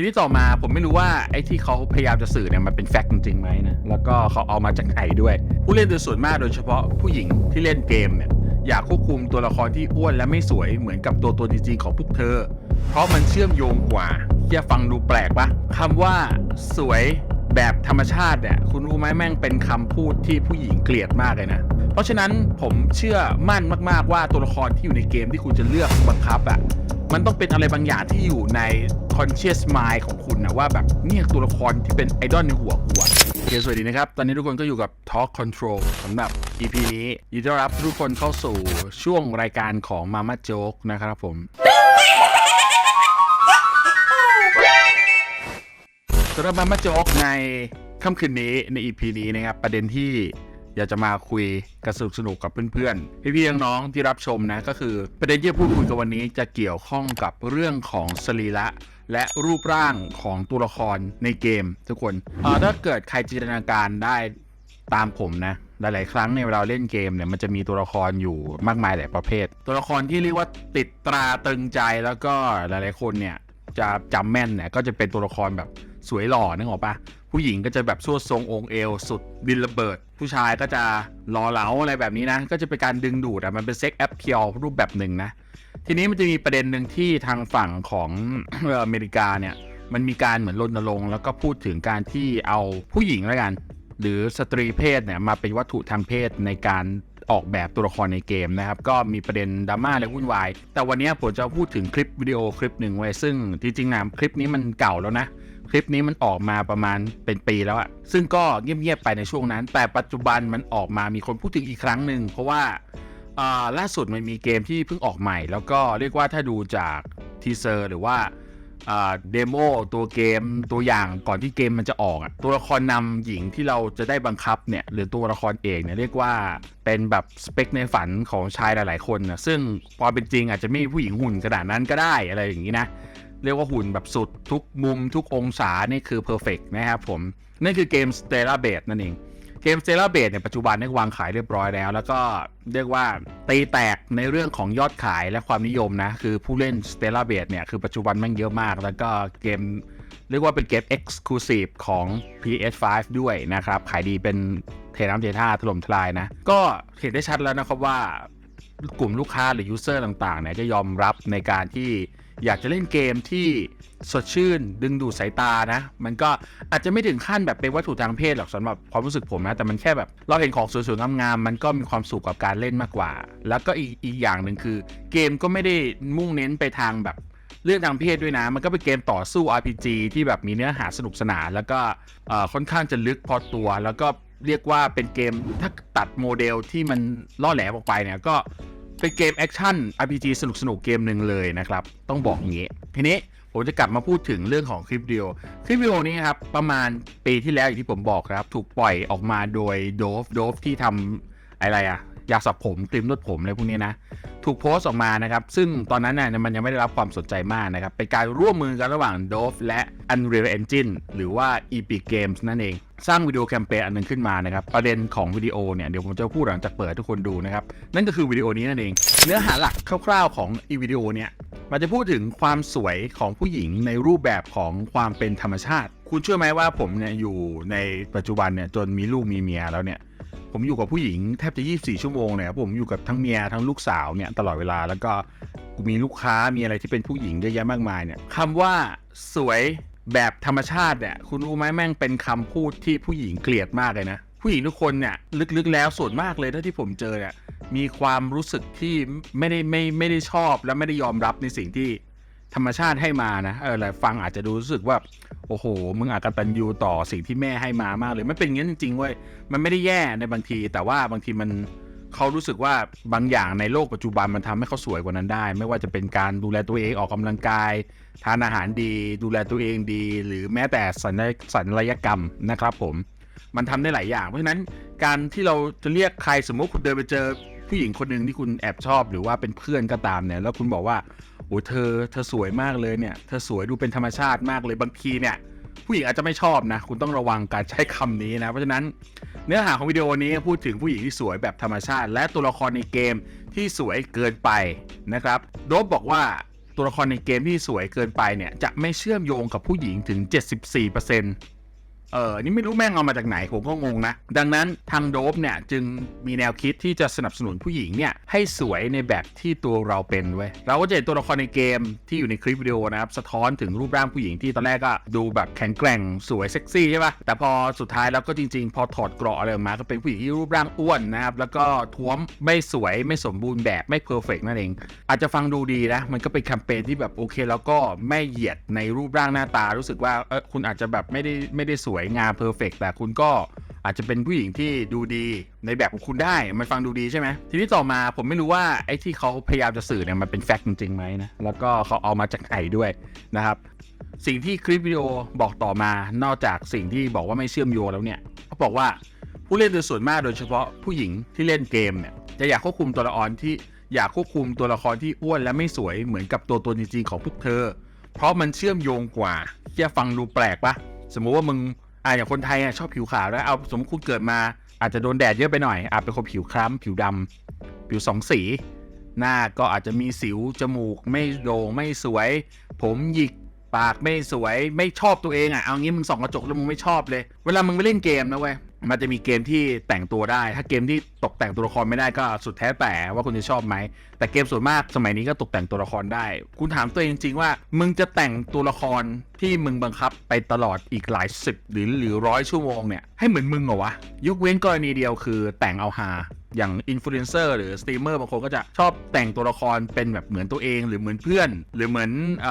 ทีนี้ต่อมาผมไม่รู้ว่าไอ้ที่เขาพยายามจะสื่อเนี่ยมันเป็นแฟกต์จริงๆไหมนะ แล้วก็เขาเอามาจากไหนด้วย ผู้เล่นโดยส่วนมากโดยเฉพาะผู้หญิงที่เล่นเกมเนี่ยอยากควบคุมตัวละครที่อ้วนและไม่สวยเหมือนกับตัวตนจริงๆของพวกเธอ เพราะมันเชื่อมโยงกว่าจะฟังดูแปลกปะคำว่าสวยแบบธรรมชาติเนี่ยคุณรู้ไหมแม่งเป็นคำพูดที่ผู้หญิงเกลียดมากเลยนะ เพราะฉะนั้นผมเชื่อมั่นมากๆว่าตัวละครที่อยู่ในเกมที่คุณจะเลือกบังคับอะ มันต้องเป็นอะไรบางอย่างที่อยู่ใน conscious mind ของคุณนะว่าแบบเนี่ยตัวละครที่เป็นไอดอลในหัวกูอะโอเคสวัสดีนะครับ ตอนนี้ทุกคนก็อยู่กับ Talk Control สำหรับ EP นี้ยินดีต้อนรับทุกคนเข้าสู่ช่วงรายการของ Mama Joke นะครับผม สำหรับ Mama Joke ในค่ำคืนนี้ใน EP นี้นะครับ ประเด็นที่ อยากจะมาคุยกันสนุกสนุกกับเพื่อนๆ พี่ๆน้องๆที่รับชมนะก็คือ ประเด็นที่พูดคุยกันวันนี้จะเกี่ยวข้องกับเรื่องของสรีระและรูปร่างของตัวละครในเกม ทุกคนเออถ้าเกิดใครจินตนาการได้ตามผมนะหลาย ๆ ครั้งในเวลาเล่นเกมเนี่ยมันจะมีตัวละครอยู่มากมายหลายประเภท ตัวละครที่เรียกว่าติดตราตึงใจแล้วก็หลาย ๆ คนเนี่ยจะจำแม่นเนี่ยก็จะเป็นตัวละครแบบสวยหล่อนึกออกปะ ผู้หญิงก็จะแบบสวดทรงองค์เอวสุดดินระเบิด ผู้ชายก็จะหล่อเหลาอะไรแบบนี้นะ ก็จะเป็นการดึงดูดอะมันเป็นเซ็กแอปเพียวรูปแบบหนึ่งนะ ทีนี้มันจะมีประเด็นหนึ่งที่ทางฝั่งของอเมริกาเนี่ย มันมีการเหมือนรณรงค์แล้วก็พูดถึงการที่เอาผู้หญิงแล้วกัน หรือสตรีเพศเนี่ยมาเป็นวัตถุทางเพศในการออกแบบตัวละครในเกมนะครับ ก็มีประเด็นดราม่าและวุ่นวาย แต่วันนี้ผมจะพูดถึงคลิปวิดีโอคลิปหนึ่งไว้ซึ่งจริงๆนะคลิปนี้มันเก่าแล้วนะ คลิปนี้มันออกมาประมาณเป็นปีแล้วอะซึ่งก็เงียบๆไปในช่วงนั้น แต่ปัจจุบันมันออกมามีคนพูดถึงอีกครั้งหนึ่งเพราะว่าล่าสุดมันมีเกมที่เพิ่งออกใหม่ แล้วก็เรียกว่าถ้าดูจากทีเซอร์หรือว่าเดโมตัวเกมตัวอย่างก่อนที่เกมมันจะออกตัวละครนำหญิงที่เราจะได้บังคับเนี่ยหรือตัวละครเอกเนี่ยเรียกว่าเป็นแบบสเปคในฝันของชายหลาย ๆ คนนะซึ่งพอเป็นจริงอาจจะไม่มีผู้หญิงหุ่นขนาดนั้นก็ได้อะไรอย่างนี้นะ เรียกว่าหุ่นแบบสุดทุกมุมทุกองศานี่คือเพอร์เฟกนะครับผมนั่นคือเกม Stellar Blade นั่นเอง เกม Stellar Blade เนี่ยปัจจุบันได้วางขายเรียบร้อยแล้ว แล้วก็เรียกว่าตีแตกในเรื่องของยอดขายและความนิยมนะ คือผู้เล่น Stellar Blade เนี่ยคือปัจจุบันแมันเยอะมาก แล้วก็เกมเรียกว่าเป็นเกม Exclusive ของ PS5 ด้วยนะครับ ขายดีเป็นเทน้ำเทท่าถล่มทลายนะ ก็เห็นได้ชัดแล้วนะครับว่า กลุ่มลูกค้าหรือยูเซอร์ต่างๆเนี่ยจะยอมรับในการที่อยากจะเล่นเกมที่สดชื่น ดึงดูดสายตานะ มันก็อาจจะไม่ถึงขั้นแบบเป็นวัตถุทางเพศหรอกสำหรับความรู้สึกผมนะ แต่มันแค่แบบเราเห็นของสวยๆงามๆมันก็มีความสุขกับการเล่นมากกว่า แล้วก็อีกอีกอย่างหนึ่งคือ เกมก็ไม่ได้มุ่งเน้นไปทางแบบเรื่องทางเพศด้วยนะ มันก็เป็นเกมต่อสู้ RPG ที่แบบมีเนื้อหาสนุกสนาน แล้วก็ค่อนข้างจะลึกพอตัว แล้วก็ เรียกว่าเป็นเกมถ้าตัดโมเดลที่มันล่อแหลมออกไปเนี่ยก็เป็นเกมแอคชั่น RPG สนุกสนุกเกมหนึ่งเลยนะครับ ต้องบอกอย่างนี้ ทีนี้ผมจะกลับมาพูดถึงเรื่องของคลิปวิดีโอ คลิปวิดีโอนี้ครับ ประมาณปีที่แล้วอย่างที่ผมบอกครับ ถูกปล่อยออกมาโดยโดฟโดฟที่ทำอะไรอะ ยาสระผมครีมนวดผมอะไรพวกนี้นะ ถูกโพสต์ออกมานะครับ ซึ่งตอนนั้นน่ะมันยังไม่ได้รับความสนใจมากนะครับ เป็นการร่วมมือกันระหว่าง Dove และ Unreal Engine หรือว่า Epic Games นั่นเอง สร้างวิดีโอแคมเปญอันหนึงขึ้นมานะครับ ประเด็นของวิดีโอเนี่ยเดี๋ยวผมจะพูดหลังจากเปิดทุกคนดูนะครับ นั่นก็คือวิดีโอนี้นั่นเอง เนื้อหาหลักคร่าวๆของอีวิดีโอเนี่ยมันจะพูดถึงความสวยของผู้หญิงในรูปแบบของความเป็นธรรมชาติ คุณเชื่อไหมว่าผมเนี่ยอยู่ในปัจจุบันเนี่ยจนมีลูกมีเมียแล้วเนี่ย ผมอยู่กับผู้หญิงแทบจะ 24 ชั่วโมงเลยครับผมอยู่กับทั้งเมียทั้งลูกสาวเนี่ยตลอดเวลาแล้วก็กูมีลูกค้ามีอะไรที่เป็นผู้หญิงเยอะแยะมากมายเนี่ยคำว่าสวยแบบธรรมชาติเนี่ยคุณรู้ไหมแม่งเป็นคำพูดที่ผู้หญิงเกลียดมากเลยนะ ผู้หญิงทุกคนเนี่ยลึกๆแล้วส่วนมากเลยเท่าที่ผมเจอเนี่ยมีความรู้สึกที่ไม่ได้ไม่ไม่ได้ชอบและไม่ได้ยอมรับในสิ่งที่ ธรรมชาติให้มานะเออหลายฟังอาจจะดูรู้สึกว่า โอ้โห มึงอากตันยูต่อสิ่งที่แม่ให้มามากเลยมันเป็นอย่างนั้นจริงๆเว้ยมันไม่ได้แย่ในบางที แต่ว่าบางทีมันเขารู้สึกว่าบางอย่างในโลกปัจจุบันมันทำให้เขาสวยกว่านั้นได้ ไม่ว่าจะเป็นการดูแลตัวเองออกกำลังกาย ทานอาหารดี ดูแลตัวเองดี หรือแม้แต่สัญสัญญกรรมนะครับ ผม มันทำได้หลายอย่าง เพราะฉะนั้นการที่เราจะเรียกใครสมมติคุณเดินไปเจอ ผู้หญิงคนหนึ่งที่คุณแอบชอบหรือว่าเป็นเพื่อนก็ตามเนี่ย แล้วคุณบอกว่าโอ้เธอเธอสวยมากเลยเนี่ย เธอสวยดูเป็นธรรมชาติมากเลยบางทีเนี่ย ผู้หญิงอาจจะไม่ชอบนะ คุณต้องระวังการใช้คำนี้นะ เพราะฉะนั้นเนื้อหาของวิดีโอนี้พูดถึงผู้หญิงที่สวยแบบธรรมชาติ และตัวละครในเกมที่สวยเกินไปนะครับโดบบอกว่าตัวละครในเกมที่สวยเกินไปเนี่ยจะไม่เชื่อมโยงกับผู้หญิงถึง 74% เออนี่ไม่รู้แม่งเอามาจากไหนผมก็งงนะ ดังนั้นทางโดบเนี่ยจึงมีแนวคิดที่จะสนับสนุนผู้หญิงเนี่ยให้สวยในแบบที่ตัวเราเป็นเว้ยเราก็จะเห็นตัวละครในเกมที่อยู่ในคลิปวิดีโอนะครับสะท้อนถึงรูปร่างผู้หญิงที่ตอนแรกก็ดูแบบแข็งแกร่งสวยเซ็กซี่ใช่ปะแต่พอสุดท้ายแล้วก็จริงๆ พอถอดเกราะอะไรออกมาก็เป็นผู้หญิงที่รูปร่างอ้วนนะครับแล้วก็ท้วมไม่สวยไม่สมบูรณ์แบบไม่เพอร์เฟกนั่นเอง อาจจะฟังดูดีนะมันก็เป็นแคมเปญที่แบบโอเค แล้วก็ไม่เหยียดในรูปร่างหน้าตารู้สึกว่าเออคุณอาจจะแบบไม่ได้ไม่ได้สวยยงามเพอร์เฟกแต่คุณก็อาจจะเป็นผู้หญิงที่ดูดีในแบบของคุณได้ มันฟังดูดีใช่ไหม ทีนี้ต่อมาผมไม่รู้ว่าไอ้ที่เขาพยายามจะสื่อเนี่ยมันเป็นแฟกต์จริงๆไหมนะ แล้วก็เขาเอามาจากไหนด้วยนะครับ สิ่งที่คลิปวิดีโอบอกต่อมานอกจากสิ่งที่บอกว่าไม่เชื่อมโยงแล้วเนี่ยเขาบอกว่าผู้เล่นโดยส่วนมากโดยเฉพาะผู้หญิงที่เล่นเกมเนี่ยจะอยากควบคุมตัวละครที่อยากควบคุมตัวละครที่อ้วนและไม่สวยเหมือนกับตัวตนจริงๆของพวกเธอ เพราะมันเชื่อมโยงกว่าที่ฟังดูแปลกปะสมมุติว่ามึง อ่าอย่างคนไทยอะชอบผิวขาวแล้วเอาสมมติคุณเกิดมาอาจจะโดนแดดเยอะไปหน่อยอาจเป็นคนผิวคล้ำผิวดำผิวสองสี หน้าก็อาจจะมีสิวจมูก ไม่โด่งไม่สวย ผมหยิกปากไม่สวยไม่ชอบตัวเองอะเอางี้มึงส่องกระจกแล้วมึงไม่ชอบเลย เวลามึงไปเล่นเกมนะเว้ย มันจะมีเกมที่แต่งตัวได้ ถ้าเกมที่ตกแต่งตัวละครไม่ได้ก็สุดแท้แต่ว่าคุณจะชอบไหม แต่เกมส่วนมากสมัยนี้ก็ตกแต่งตัวละครได้ คุณถามตัวเองจริงๆว่า มึงจะแต่งตัวละครที่มึงบังคับไปตลอดอีกหลายสิบหรือหรือร้อยชั่วโมงเนี่ยให้เหมือนมึงเหรอวะ ยกเว้นกรณีเดียวคือแต่งเอาฮา อย่างอินฟลูเอนเซอร์หรือสตรีมเมอร์บางคนก็จะชอบแต่งตัวละครเป็นแบบเหมือนตัวเอง หรือเหมือนเพื่อน หรือเหมือนอ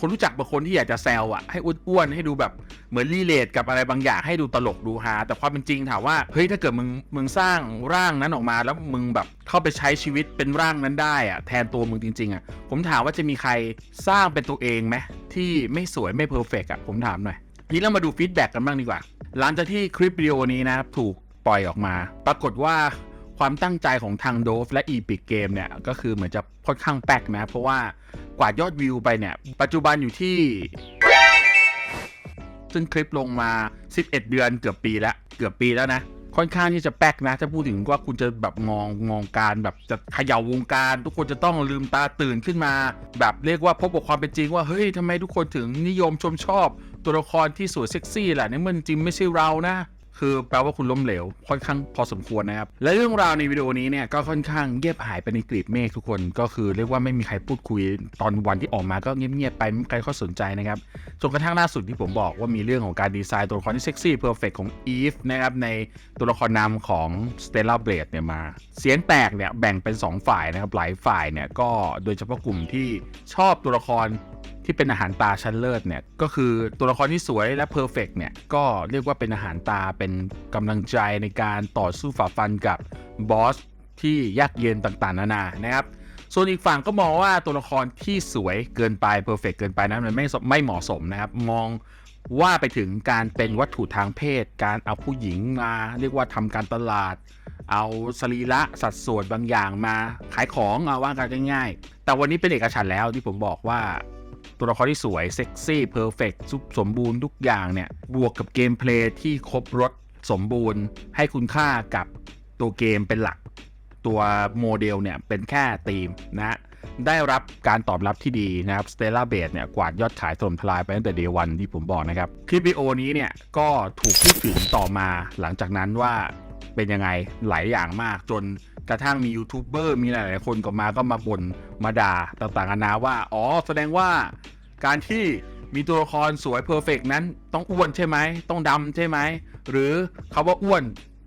คนรู้จักบางคนที่อยากจะแซวอะให้อ้วนๆให้ดูแบบเหมือนรีเลทกับอะไรบางอย่างให้ดูตลกดูฮาแต่ความเป็นจริงถามว่าเฮ้ยถ้าเกิดมึงมึงสร้างร่างนั้นออกมาแล้วมึงแบบเข้าไปใช้ชีวิตเป็นร่างนั้นได้อะแทนตัวมึงจริงๆอะผมถามว่าจะมีใครสร้างเป็นตัวเองไหมที่ไม่สวยไม่เพอร์เฟกอะผมถามหน่อยทีนี้เรามาดูฟีดแบ็กกันบ้างดีกว่า หลังจากที่คลิปวิดีโอนี้นะถูกปล่อยออกมา ปรากฏว่า ความตั้งใจของทางโดฟและ Epic Game เนี่ย ก็คือเหมือนจะค่อนข้างแป๊กนะ เพราะว่ากว่ายอดวิวไปเนี่ย ปัจจุบันอยู่ที่ ซึ่งคลิปลงมา 11 เดือนเกือบปีแล้ว เกือบปีแล้วนะ ค่อนข้างที่จะแป๊กนะ ถ้าพูดถึงว่าคุณจะแบบมองมองการแบบจะเขย่าวงการ ทุกคนจะต้องลืมตาตื่นขึ้นมา แบบเรียกว่าพบกับความเป็นจริงว่าเฮ้ยทำไมทุกคนถึงนิยมชมชอบ ตัวละครที่สวยเซ็กซี่แหละในเมื่อจริงไม่ใช่เรานะ คือแปลว่าคุณล้มเหลวค่อนข้างพอสมควรนะครับ และเรื่องราวในวิดีโอนี้เนี่ยก็ค่อนข้างเงียบหายไปในกลีบเมฆทุกคน ก็คือเรียกว่าไม่มีใครพูดคุยตอนวันที่ออกมาก็เงียบๆไปไม่มีใครเข้าสนใจนะครับจนกระทั่งล่าสุดที่ผมบอกว่ามีเรื่องของการดีไซน์ตัวละครที่เซ็กซี่เพอร์เฟกของอีฟนะครับในตัวละครนำของ Stella Blade เนี่ยมา เสียงแตกเนี่ยแบ่งเป็น 2 ฝ่ายนะครับหลายฝ่ายเนี่ยก็โดยเฉพาะกลุ่มที่ชอบตัวละคร ที่เป็นอาหารตาชั้นเลิศเนี่ยก็คือตัวละครที่สวยและเพอร์เฟกเนี่ยก็เรียกว่าเป็นอาหารตาเป็นกำลังใจในการต่อสู้ฝ่าฟันกับบอสที่ยากเย็นต่างๆ นานานะครับ ส่วนอีกฝั่งก็มองว่าตัวละครที่สวยเกินไปเพอร์เฟกเกินไปนั้นมันไม่ไม่เหมาะสมนะครับ มองว่าไปถึงการเป็นวัตถุทางเพศ การเอาผู้หญิงมาเรียกว่าทำการตลาด เอาสรีระสัดส่วนบางอย่างมาขายของเอาว่ากันง่ายๆ แต่วันนี้เป็นเอกฉันแล้วที่ผมบอกว่า ตัวละครที่สวยเซ็กซี่เพอร์เฟกสมบูรณ์ทุกอย่างเนี่ย บวกกับเกมเพลย์ที่ครบรถสมบูรณ์ ให้คุณค่ากับตัวเกมเป็นหลัก ตัวโมเดลเนี่ยเป็นแค่ธีมนะได้รับการตอบรับที่ดีนะครับ Stella b a s e เนี่ยกวาดยอดขายถล่มทลายไปตั้งแต่เดวันที่ผมบอกนะครับ คลิปวิดีโอนี้เนี่ยก็ถูกพูดถึงต่อมาหลังจากนั้นว่าเป็นยังไงหลายอย่างมากจน กระทั่งมียูทูบเบอร์มีหลายๆคนก็มาก็มาบ่นมาด่าต่างๆนานาว่า อ๋อ แสดงว่าการที่มีตัวละครสวยเพอร์เฟกนั้นต้องอ้วนใช่ไหม ต้องดำใช่ไหม หรือคาว่าอ้วน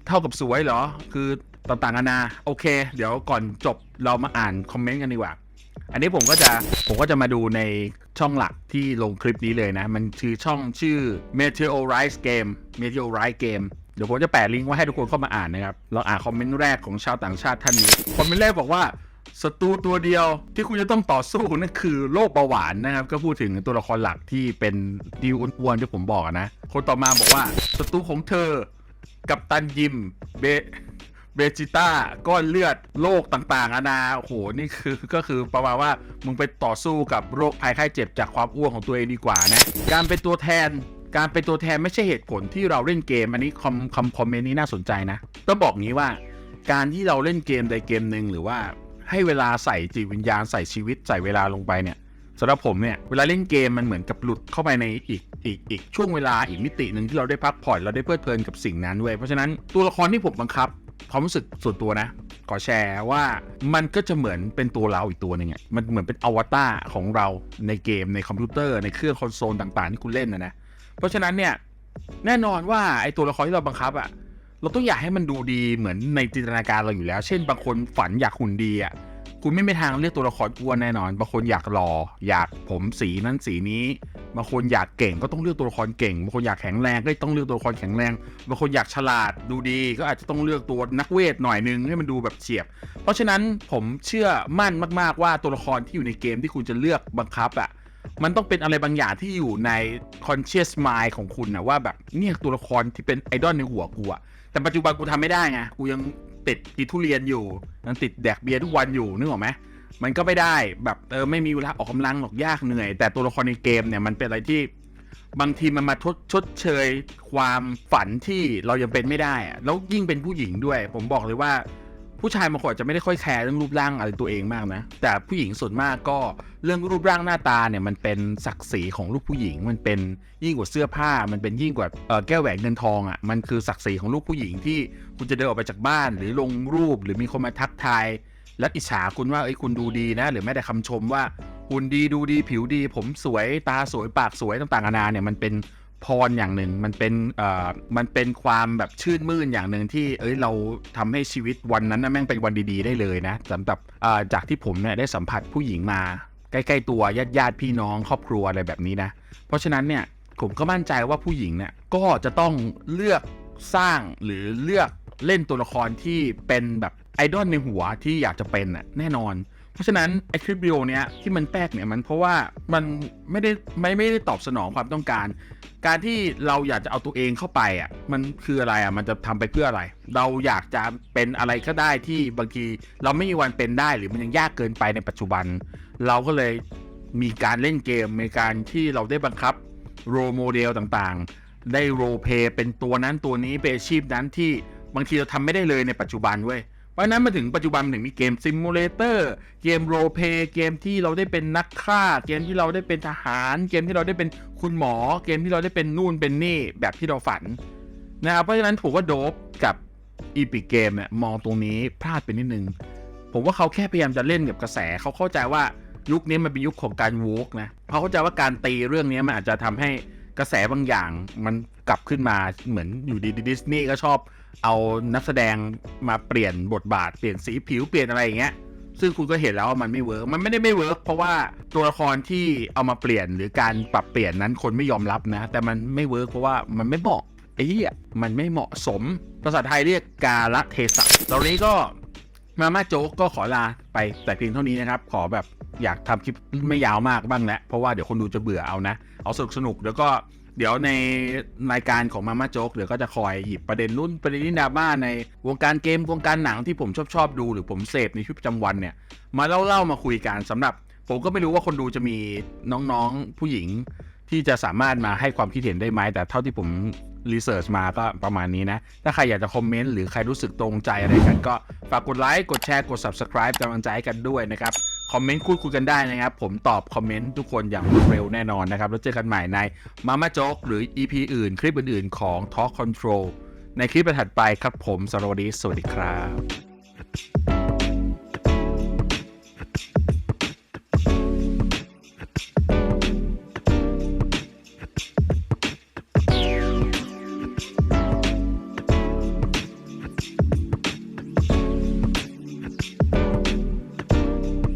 เท่ากับสวยเหรอ คือต่างๆนานา โอเค เดี๋ยวก่อนจบเรามาอ่านคอมเมนต์กันดีกว่า อันนี้ผมก็จะผมก็จะมาดูในช่องหลักที่ลงคลิปนี้เลยนะ มันคือช่องชื่อ Meteorite Game Meteorite Game เดี๋ยวผมจะแปะลิงก์ไว้ให้ทุกคนเข้ามาอ่านนะครับ เราอ่านคอมเมนต์แรกของชาวต่างชาติท่านนี้ คอมเมนต์แรกบอกว่าศัตรูตัวเดียวที่คุณจะต้องต่อสู้นั่นคือโรคเบาหวานนะครับ ก็พูดถึงตัวละครหลักที่เป็นดิวอ้วนๆที่ผมบอกนะ คนต่อมาบอกว่าศัตรูของเธอ กับตันยิมเบเบจิต้าก้อนเลือดโรคต่างๆอานาโอ้โหนี่คือก็คือประมาณว่ามึงไปต่อสู้กับโรคภัยไข้เจ็บจากความอ้วนของตัวเองดีกว่านะ การเป็นตัวแทน การเป็นตัวแทนไม่ใช่เหตุผลที่เราเล่นเกม อันนี้คอมคอมคอมเมนต์นี้น่าสนใจนะต้องบอกงี้ว่า การที่เราเล่นเกมใดเกมหนึ่งหรือว่าให้เวลาใส่จิตวิญญาณใส่ชีวิตใส่เวลาลงไปเนี่ยสำหรับผมเนี่ยเวลาเล่นเกมมันเหมือนกับหลุดเข้าไปในอีกอีกอีกช่วงเวลาอีกมิติหนึ่งที่เราได้พักผ่อนเราได้เพลิดเพลินกับสิ่งนั้นเว้ยเพราะฉะนั้นตัวละครที่ผมบังคับความรู้สึกส่วนตัวนะขอแชร์ว่ามันก็จะเหมือนเป็นตัวเราอีกตัวหนึ่งอะมันเหมือนเป็นอวตารของเราในเกมในคอมพิวเตอร์ในเครื่องคอนโซลต่างๆที่คุณเล่นนะนะ เพราะฉะนั้นเนี่ยแน่นอนว่าไอตัวละครที่เราบังคับอะเราต้องอยากให้มันดูดีเหมือนในจินตนาการเราอยู่แล้ว เช่น บางคนฝันอยากหุ่นดีอะคุณไม่มีทางเลือกตัวละครอ้วนแน่นอน บางคนอยากหล่ออยากผมสีนั้นสีนี้ บางคนอยากเก่งก็ต้องเลือกตัวละครเก่ง บางคนอยากแข็งแรงก็ต้องเลือกตัวละครแข็งแรง บางคนอยากฉลาดดูดี ก็อาจจะต้องเลือกตัวนักเวทหน่อยนึงให้มันดูแบบเฉียบ เพราะฉะนั้นผมเชื่อมั่นมาก ๆว่าตัวละครที่อยู่ในเกมที่คุณจะเลือกบังคับอะ มันต้องเป็นอะไรบางอย่างที่อยู่ใน conscious mind ของคุณนะว่าแบบเนี่ยตัวละครที่เป็นไอดอลในหัวกูอะแต่ปัจจุบันกูทำไม่ได้ไงกูยังติดกินทุเรียนอยู่ยังติดแดกเบียร์ทุกวันอยู่นึกออกไหมมันก็ไม่ได้แบบเออไม่มีเวลาออกกำลังหรอกยากเหนื่อย แต่ตัวละครในเกมเนี่ยมันเป็นอะไรที่ บางทีมันมาทดชดเชยความฝันที่เรายังเป็นไม่ได้อะแล้วยิ่งเป็นผู้หญิงด้วย ผมบอกเลยว่า ผู้ชายบางคนอาจจะไม่ได้ค่อยแคร์เรื่องรูปร่างอะไรตัวเองมากนะ แต่ผู้หญิงส่วนมากก็เรื่องรูปร่างหน้าตาเนี่ยมันเป็นศักดิ์ศรีของลูกผู้หญิง มันเป็นยิ่งกว่าเสื้อผ้า มันเป็นยิ่งกว่าแก้วแหวนเงินทองอะมันคือศักดิ์ศรีของลูกผู้หญิงที่คุณจะเดินออกไปจากบ้าน หรือลงรูปหรือมีคนมาทักทายและอิจฉาคุณว่าเอ้ยคุณดูดีนะ หรือแม้แต่คำชมว่าหุ่นดีดูดีผิวดี ผมสวยตาสวยปากสวยต่างๆนานาเนี่ยมันเป็น พรอย่างหนึ่งมันเป็นเอ่อมันเป็นความแบบชื่นมื่นอย่างหนึ่งที่เอ้ยเราทำให้ชีวิตวันนั้นนะแม่งเป็นวันดีๆได้เลยนะสำหรับเอ่อจากที่ผมเนี่ยได้สัมผัสผู้หญิงมาใกล้ๆตัวญาติญาติพี่น้องครอบครัวอะไรแบบนี้นะ เพราะฉะนั้นเนี่ยผมก็มั่นใจว่าผู้หญิงเนี่ยก็จะต้องเลือกสร้างหรือเลือกเล่นตัวละครที่เป็นแบบไอดอลในหัวที่อยากจะเป็นน่ะแน่นอน เพราะฉะนั้นไอคลิปวิดีโอเนี้ยที่มันแปลกเนี่ยมันเพราะว่ามันไม่ได้ไม่ไม่ได้ตอบสนองความต้องการ การที่เราอยากจะเอาตัวเองเข้าไปอะมันคืออะไรอะมันจะทำไปเพื่ออะไร เราอยากจะเป็นอะไรก็ได้ที่บางทีเราไม่มีวันเป็นได้หรือมันยังยากเกินไปในปัจจุบัน เราก็เลยมีการเล่นเกมในการที่เราได้บังคับโรโมเดลต่างๆ ได้โรเพย์เป็นตัวนั้นตัวนี้เป็นอาชีพนั้นที่บางทีเราทำไม่ได้เลยในปัจจุบันเว้ย เพราะฉะนั้นมาถึงปัจจุบันมันถึงมีเกมซิมูเลเตอร์เกมโรเพย์เกมที่เราได้เป็นนักฆ่า เกมที่เราได้เป็นทหาร เกมที่เราได้เป็นคุณหมอ เกมที่เราได้เป็นนู่นเป็นนี่แบบที่เราฝันนะครับเพราะฉะนั้นผมว่าโดบกับอีพิเกมเนี่ยมองตรงนี้พลาดไปนิดนึง ผมว่าเขาแค่พยายามจะเล่นกับกระแสเขาเข้าใจว่ายุคนี้มันเป็นยุคของการวกนะเขาเข้าใจว่าการตีเรื่องนี้มันอาจจะทำให้กระแสบางอย่างมันกลับขึ้นมาเหมือนอยู่ดีดิสนีย์ก็ชอบ เอานักแสดงมาเปลี่ยนบทบาทเปลี่ยนสีผิวเปลี่ยนอะไรอย่างเงี้ยซึ่งคุณก็เห็นแล้วว่ามันไม่เวิร์กมันไม่ได้ไม่เวิร์กเพราะว่าตัวละครที่เอามาเปลี่ยนหรือการปรับเปลี่ยนนั้นคนไม่ยอมรับนะ แต่มันไม่เวิร์กเพราะว่ามันไม่เหมาะไอ้เหี้ยมันไม่เหมาะสม ภาษาไทยเรียกกาละเทศะตอนนี้ก็มาม่าโจ๊กก็ขอลาไปแต่เพียงเท่านี้นะครับ ขอแบบอยากทำคลิปไม่ยาวมากบ้างแหล้วเพราะว่าเดี๋ยวคนดูจะเบื่อเอานะ เอาสนุกสนุกแล้วก็ เดี๋ยวในรายการของมาม่าโจ๊กเดี๋ยวก็จะคอยหยิบประเด็นรุ่นประเด็นนิดราม่าในวงการเกมวงการหนังที่ผมชอบชอบดูหรือผมเสพในชีวิตประจำวันเนี่ย มาเล่าเล่ามาคุยกันสำหรับ ผมก็ไม่รู้ว่าคนดูจะมีน้องๆผู้หญิงที่จะสามารถมาให้ความคิดเห็นได้ไหมแต่เท่าที่ผม รีเสิร์ชมาก็ประมาณนี้นะ ถ้าใครอยากจะคอมเมนต์หรือใครรู้สึกตรงใจอะไรกันก็ฝากกดไลค์ กดแชร์ กด Subscribe กำลังใจกันด้วยนะครับ คอมเมนต์พูดคุยกันได้นะครับ ผมตอบคอมเมนต์ทุกคนอย่างรวดเร็วแน่นอนนะครับ แล้วเจอกันใหม่ในมาม่าโจ๊กหรือ EP อื่น คลิปอื่น ๆ ของ Talk Control ในคลิปถัดไปครับผมสวัสดีสวัสดีครับ